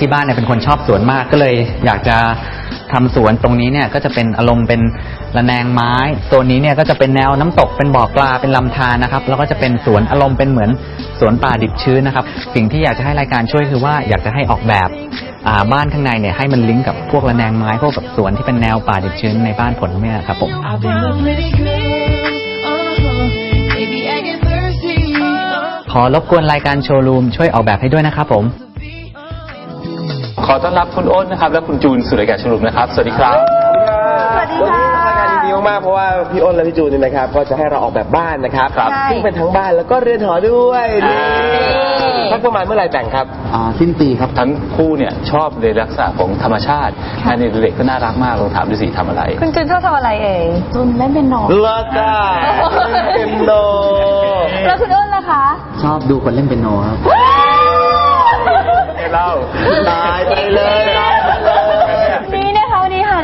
ที่บ้านเนี่ยเป็นคนชอบสวนมากก็เลยอยากจะทำสวนตรงนี้เนี่ยก็จะเป็นอารมณ์เป็นระแนงไม้โซนนี้เนี่ยก็จะเป็นแนวน้ำตกเป็นบ่อปลาเป็นลำธารนะครับแล้วก็จะเป็นสวนอารมณ์เป็นเหมือนสวนป่าดิบชื้นนะครับสิ่งที่อยากจะให้รายการช่วยคือว่าอยากจะให้ออกแบบอ่าบ้านข้างในเนี่ยให้มันลิงก์กับพวกระแนงไม้พวกกับสวนที่เป็นแนวป่าดิบชื้นในบ้านผลเนี่ยครับผม I've been a pretty good, uh-huh. Baby, I get thirsty, uh. ขอรบกวนรายการโชว์รูมช่วยออกแบบให้ด้วยนะครับผม ขอต้อนรับคุณอ้นนะครับ และคุณจูนสู่รายการชมรมนะครับ สวัสดีครับ สวัสดีค่ะรายการดีๆมากๆเพราะว่าพี่อ้นและพี่จูนเนี่ยนะครับ ก็จะให้เราออกแบบบ้านนะครับครับ ซึ่งเป็นทั้งบ้านแล้วก็เรือนหอด้วยนี่สักประมาณเมื่อไหร่แต่งครับ อ่าสิ้นปีครับ ทั้งคู่เนี่ยชอบในลักษณะของธรรมชาติงานในเด็กก็น่ารักมากลองถามดูสิทำอะไร คุณจูนชอบทำอะไรเองจูนเล่นเป็นโนเลิศจ้าเป็นโนแล้วคุณอ้นล่ะคะ ชอบดูคนเล่นเปียโนครับให้เล่าตายไปเลยตายไปเลย นี่นะคะวันนี้ค่ะ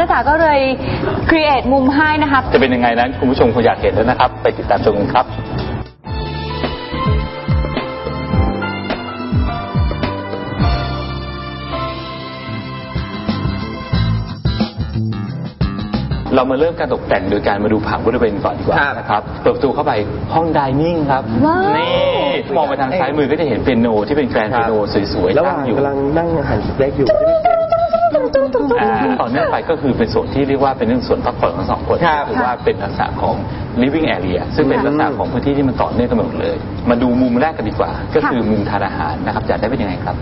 นักศึกษาก็เลย create มุมให้นะคะ จะเป็นยังไงนั้นคุณผู้ชมคงอยากเห็นแล้วนะครับ ไปติดตามชมกันครับเรามาเริ่มการตกแต่งโดยการมาดูผังบริเวณก่อนดีกว่าครับนะครับ เปิดประตูเข้าไปห้องไดนิ่งครับว้าวนี่ มองไปทางซ้ายมือก็จะเห็นเปียโนที่เป็นแกรนด์เปียโนสวยๆระหตั้ว่างงอยู่กำลังนั่งหั่นสเต็กอยู่ อ่าต่อเนื่องไปก็คือเป็นส่วนที่เรียกว่าเป็นเรื่องส่วนพักผ่อนของสองคนครับคือว่าเป็นลักษณะของ living area ซึ่งเป็นลักษณะของพื้นที่ที่มันต่อเนื่องกันหมดเลย มาดูมุมแรกกันดีกว่า ก็คือมุมทานอาหารนะครับอยากได้เป็นยังไงครับ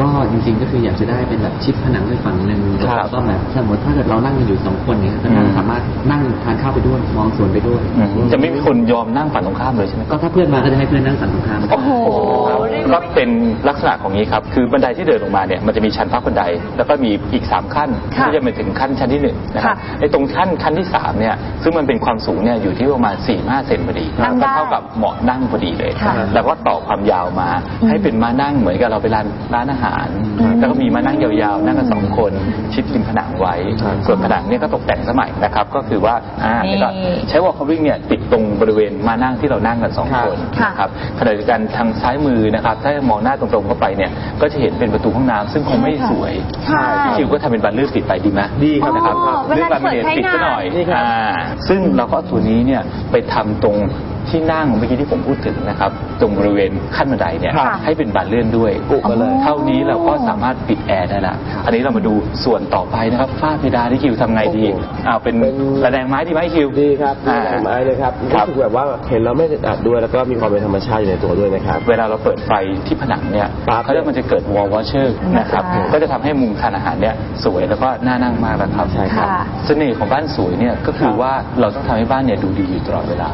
ก็จริงๆก็คืออยากจะได้เป็นแบบชิดผนังไปฝั่งหนึ่งครับแล้วก็แบบสมมติถ้าเกิดเรานั่งกันอยู่สองคนเนี่ยก็นั่งอืมสามารถนั่งทานข้าวไปด้วยมองสวนไปด้วย จะไม่มีคนยอมนั่งฝั่งตรงข้ามเลยใช่ไหมก็ถ้าเพื่อนมาก็จะให้เพื่อนนั่งฝั่งตรงข้ามโอ้โห ก็เป็นลักษณะของนี้ครับ คือบันไดที่เดินลงมาเนี่ยมันจะมีชั้นพักบันได แล้วก็มีอีก 3 ขั้นค่ะที่จะไปถึงขั้นชั้นที่หนึ่งนะครับค่ะไอ้ตรงขั้นขั้นที่สามเนี่ยซึ่งมันเป็นความสูงเนี่ยอยู่ที่ประมาณ4ี่ห้าเซนพอดีนั่งได้ก็เท่ากับเหมาะนั่งพอดีเลย ค่ะแล้วก็ต่อความยาวมา ให้เป็นมานั่งเหมือนกับเราไปร้านร้านอาหารแล้วก็มีมานั่งยาวๆ นั่งกันสองคนชิดริมผนังไว้ส่วนผนังเนี่ยก็ตกแต่งสมัยนะครับก็คือว่าอ่านี่แล้วก็ใช้วอลคอวิ่งเนี่ยติดตรงบริเวณมานั่งที่เรานั่งกันสองคน ค่ะ นะครับขณะเดียวกันทางซ้ายมือนะครับถ้ามองหน้าตรงๆเข้าไปเนี่ยก็จะเห็นเป็นประตูห้องน้ำซึ่งคงไม่สวยใช่พี่คิวก็ทำเป็นบานเลื่อนปิดไปดีไหมดีครับนะครับอ๋อเวลาเลื่อนบานเลื่อนปิดซะหน่อยเปิดใช้งานอ่าซึ่งเราก็เอาตัวนี้เนี่ยไปทำตรง ที่นั่งเมื่อกี้ที่ผมพูดถึงนะครับ ตรงบริเวณขั้นบันไดเนี่ยค่ะให้เป็นบานเลื่อนด้วยกุมาเลยเท่านี้เราก็สามารถปิดแอร์ได้ละ อันนี้เรามาดูส่วนต่อไปนะครับฝ้าเพดานที่คิวทำไงดีโอ้โหอ้าวเป็นเป็นระแนงไม้ดีไหมคิว ดีครับอ่าดีไม้เลยครับครับรู้สึกแบบว่าเห็นแล้วไม่อึดอัดด้วยแล้วก็มีความเป็นธรรมชาติอยู่ในตัวด้วยนะครับ เวลาเราเปิดไฟที่ผนังเนี่ยปั๊บเขาเรียกมันจะเกิดวอลวอชเชอร์นะครับ ค่ะก็จะทำให้มุมทานอาหารเนี่ยสวยแล้วก็น่านั่งมากนะครับใช่ครับค่ะ เสน่ห์ของบ้านสวยเนี่ยก็คือว่าเราต้องทำให้บ้านเนี่ยดูดีอยู่ตลอดเวลา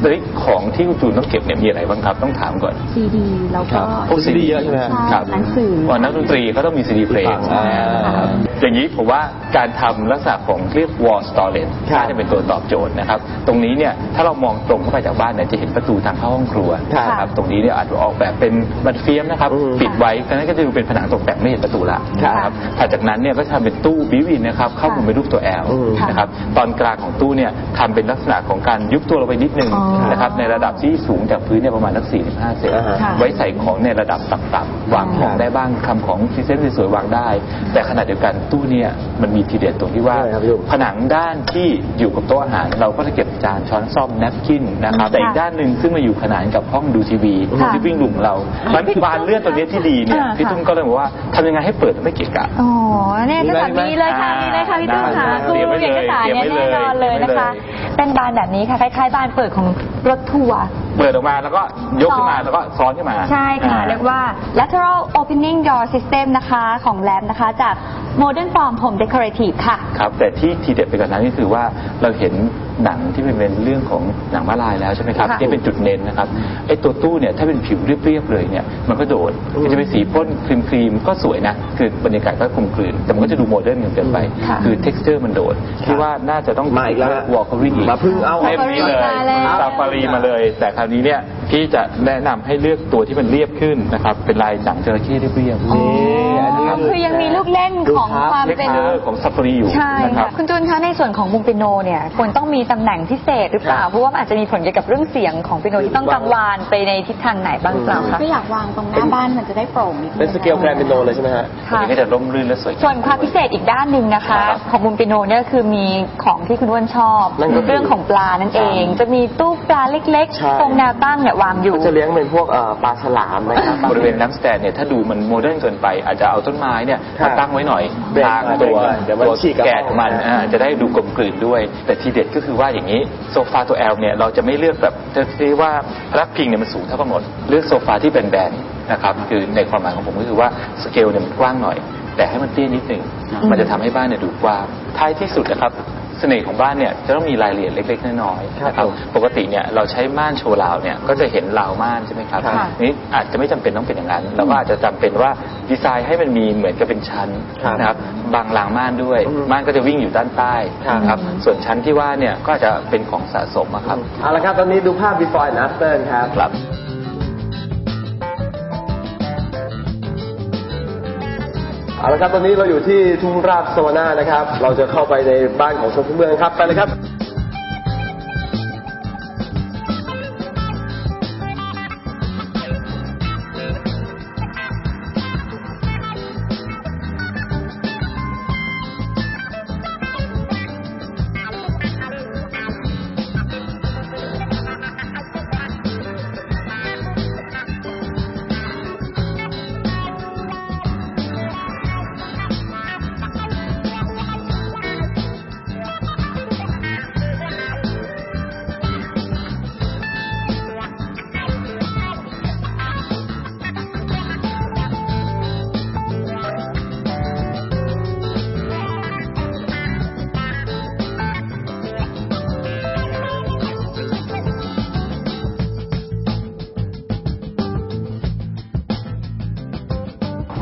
แต่นี่ของที่คุณจูนต้องเก็บเนี่ยมีอะไรบ้างครับต้องถามก่อนซีดีแล้วก็พวกซีดีเยอะใช่ไหมครับหนังสือวันนักดนตรีก็ต้องมีซีดีเพลงอ่านะครับอย่างนี้ผมว่าการทำลักษณะของเรียก wall storage ครับน่าจะเป็นตัวตอบโจทย์นะครับ ตรงนี้เนี่ยถ้าเรามองตรงเข้าไปจากบ้านเนี่ยจะเห็นประตูทางเข้าห้องครัวครับนะครับตรงนี้เนี่ยอาจจะออกแบบเป็นบันเฟียมนะครับอืมปิดไว้ดังนั้นก็จะดูเป็นผนังตกแต่งไม่เห็นประตูละครับนะครับถัดจากนั้นเนี่ยก็จะทำเป็นตู้บิวอินนะครับเข้ามุมเป็นรูปตัว L อืมนะครับตอนกลางของตู้เนี่ยทำเป็นลักษณะของการยุบตัวลงไปนิดนึงอ๋อนะครับในระดับที่สูงจากพื้นเนี่ยประมาณสัก45 เซนอ่าฮะค่ะไว้ใส่ของในระดับต่ำๆวางของได้บ้างทำของพรีเซนต์สวยๆวางได้ แต่ขณะเดียวกันตู้เนี่ยมันมีทีเด็ดตรงที่ว่า ใช่ครับพี่ดุ๊กผนังด้านที่อยู่กับโต๊ะอาหาร เราก็จะเก็บจานช้อนซ่อมแนปกินนะครับ แต่อีกด้านหนึ่งซึ่งมาอยู่ขนานกับห้องดูทีวีค่ะที่วิ่งลุมเรามันบานเลื่อนตัวเนี้ยที่ดีเนี่ยอ่า พี่ตุ้มก็เลยบอกว่าทำยังไงให้เปิดไม่เกะกะ อ๋อเนี่ยจะแบบมีไหมนี้เลยค่ะอ่ามีเลยค่ะพี่ตุ้มค่ะได้คือเตรียมไว้เอกสารเลยเนี่ยเตรียมไว้แน่นอนเลยนะคะเลยเป็นบานแบบนี้ค่ะคล้ายๆบานเปิดของ รถทัวร์ เปิดออกมาแล้วก็ยกขึ้นมาแล้วก็ซ้อนขึ้นมาใช่ค่ะอ่าเรียกว่า lateral opening door system นะคะของแลมนะคะจาก modern form home decorative ค่ะ ครับ แต่ที่ทีเด็ดไปกว่านั้นก็คือว่าเราเห็น หนังที่เป็นเรื่องของหนังมาลายแล้วใช่ไหมครับค่ะที่เป็นจุดเน้นนะครับไอ้ตัวตู้เนี่ยถ้าเป็นผิวเรียบๆเลยเนี่ยมันก็โดดอืมจะเป็นสีพ่นครีมครีมๆก็สวยนะคือบรรยากาศก็กลมกลืนแต่มันก็จะดูโมเดิร์นเกินไปค่ะ คือ t e x t อร์มันโดดที่ว่าน่าจะต้องมาอีกแล้วฮะวอลคอรี่อีก มาพึ่งเอา เล่มนี้เลยมาแล้ว ซาฟารีมาเลย แต่คราวนี้เนี่ยพี่จะแนะนำให้เลือกตัวที่มันเรียบขึ้นนะครับ เป็นลายหนังจระเข้เรียบๆอ๋ออัน นี้คือยังมีลูกเล่นของความเล็กเป็นเนอร์ของซัฟฟารีอยู่ใช่นะครัค่ะบคุณจูนคะในส่วนของวงเปียโนเนี่ยควรต้องมีตำแหน่งพิเศษหรือเปล่าครับเพราะว่ามันอาจจะมีผลเกี่ยวกับเรื่องเสียงของเปียโนที่ต้องกังวานไปในทิศทางไหนบ้างหรือเปล่าคะก็อยากวางตรงหน้าบ้านมันจะได้โปร่งนิดนึงเป็นสเกลแกรนด์เปียโนเลยใช่ไหมฮะอันค่ะนี้ก็จะร่มรื่นและสวยงามส่วนความพิเศษอีกด้านหนึ่งนะคะครับของมุมเปียโนเนี่ยคือมีของที่คุณอ้วนชอบนั่นก็คือเรื่องของปลานั่นเอง จะมีตู้ปลาเล็กใช่ๆตรงแนวตั้งเนี่ยวางอยู่ก็จะเลี้ยงเป็นพวกเอ่อปลาฉลามนะครับบริเวณน้ำสแตนเนี่ยถ้าดูมันโมเดิร์นเกินไปอาจจะเอาต้นไม้เนี่ยครับมาตั้งไว้หน่อยเบรกทางหน่อยตัวเบรกหน่อยเดี๋ยวมันตัวฉีกกลับแกะของมันเข้ามาอ่าจะได้ดูกลมกลืนด้วย แต่ทีเด็ดก็คือว่าอย่างนี้โซฟาตัวแอลเนี่ยเราจะไม่เลือกแบบจะที่ว่ารักพิงเนี่ยมันสูงเท่ากันหมดเลือกโซฟาที่แบนๆนะครับคือในความหมายของผมก็คือว่าสเกลเนี่ยมันกว้างหน่อย แต่ให้มันเตี้ยนิดหนึ่งมันจะทำให้บ้านเนี่ยดูกว้างท้ายที่สุดนะครับ เสน่ห์ของบ้านเนี่ยจะต้องมีรายละเอียดเล็กๆน้อยๆครับนะครับผมปกติเนี่ยเราใช้ม่านโชว์ราวเนี่ยก็จะเห็นราวม่านใช่ไหมครับค่ะนี่อาจจะไม่จำเป็นต้องเป็นอย่างนั้นเราก็อาจจะจำเป็นว่าดีไซน์ให้มันมีเหมือนกับเป็นชั้นครับนะครับบางรางม่านด้วยอืมม่านก็จะวิ่งอยู่ด้านใต้ครับนะครับส่วนชั้นที่ว่าเนี่ยก็อาจจะเป็นของสะสมอะครับเอาละครับตอนนี้ดูภาพ before and after ครับ เอาละครับตอนนี้เราอยู่ที่ทุ่งราบสวนานะครับ เราจะเข้าไปในบ้านของชมพูเมืองครับไปเลยครับ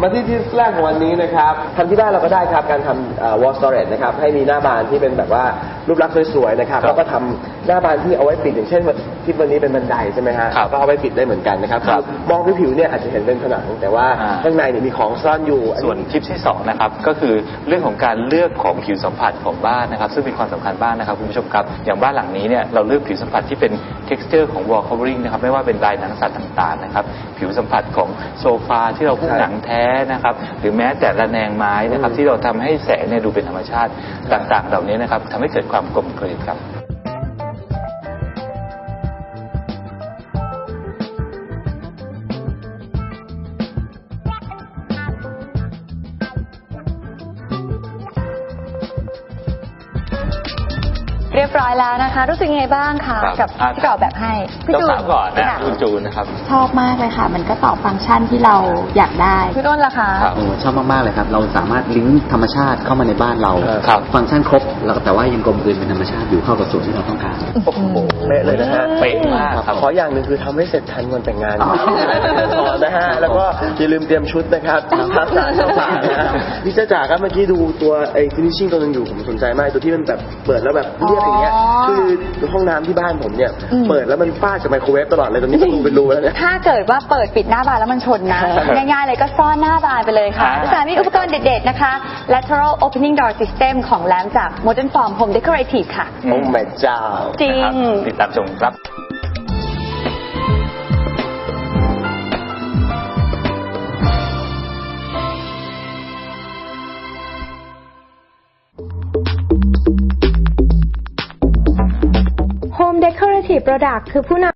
มาที่ที่แรกของวันนี้นะครับทำที่บ้านเราก็ได้ครับการทำ wall storage นะครับให้มีหน้าบานที่เป็นแบบว่ารูปลักษณ์สวยๆนะครับครับแล้วก็ทำ หน้าบานที่เอาไว้ปิดอย่างเช่นที่วันนี้เป็นบันไดใช่ไหมฮะครับก็เอาไว้ปิดได้เหมือนกันนะครับครับมองด้วยผิวเนี่ยอาจจะเห็นเป็นผนัง แต่ว่าอ่าข้างในเนี่ยมีของซ่อนอยู่อัส่วนทิปที่สองนะครับก็คือเรื่องของการเลือกของผิวสัมผัสของบ้านนะครับ ซึ่งเป็นความสำคัญบ้านนะครับคุณผู้ชมครับอย่างบ้านหลังนี้เนี่ยเราเลือกผิวสัมผัสที่เป็น texture ของ wall covering นะครับไม่ว่าเป็นลายหนังสัตว์ต่างๆนะครับผิวสัมผัสของโซฟาที่เราพุ่งหนังแท้นะครับหรือแม้แต่ระแนงไม้นะครับที่เราทำให้แสงเนี่ยดูเป็นธรรมชาติต่างๆ เหล่านี้นะครับทำให้เกิดความกลมกลืนครับ เรียบร้อยแล้วนะคะ รู้สึกยังไงบ้างคะครับกับอะ ที่เราออกแบบให้พี่เจ้าจูนสาวก่อนนะค่ะคุณจูนนะครับ ชอบมากเลยค่ะ มันก็ตอบฟังก์ชันที่เราอยากได้ พี่ต้นล่ะคะ ครับ โอ้ชอบมาก ๆ เลยครับ เราสามารถลิงก์ธรรมชาติเข้ามาในบ้านเราครับ ฟังก์ชันครบแล้วแต่ว่ายังกลมกลืนเป็นธรรมชาติอยู่เข้ากับส่วนที่เราต้องการ โอ้โหเป๊ะเลยนะฮะเป๊ะมากครับ ขออย่างหนึ่งคือทำให้เสร็จทันวันแต่งงานอ๋อ ขอนะฮะ แล้วก็อย่าลืมเตรียมชุดนะครับทักษะเจ้าสาวนะฮะพี่จ้าจ๋าครับเมื่อกี้ดูตัวไอ้ finishing ตัวนึงอยู่ผมสนใจมากตัวที่มันแบบเปิดแล้วแบบเรียบอย่างเงี้ยอ๋อคือห้องน้ำที่บ้านผมเนี่ย อืม เปิดแล้วมันฟาดกับไมโครเวฟตลอดเลยตอนนี้ประตูเป็นรูแล้วเนี่ย ถ้าเกิดว่าเปิดปิดหน้าบานแล้วมันชนนะ ง่ายๆเลยก็ซ่อนหน้าบานไปเลยค่ะอ่าที่สามมีอุปกรณ์เด็ดๆนะคะ lateral opening door system ของแลมจาก modern form home decorative ค่ะ โอ้แม่เจ้าจริง นะครับติดตามชมครับ ประดักคือผู้นำ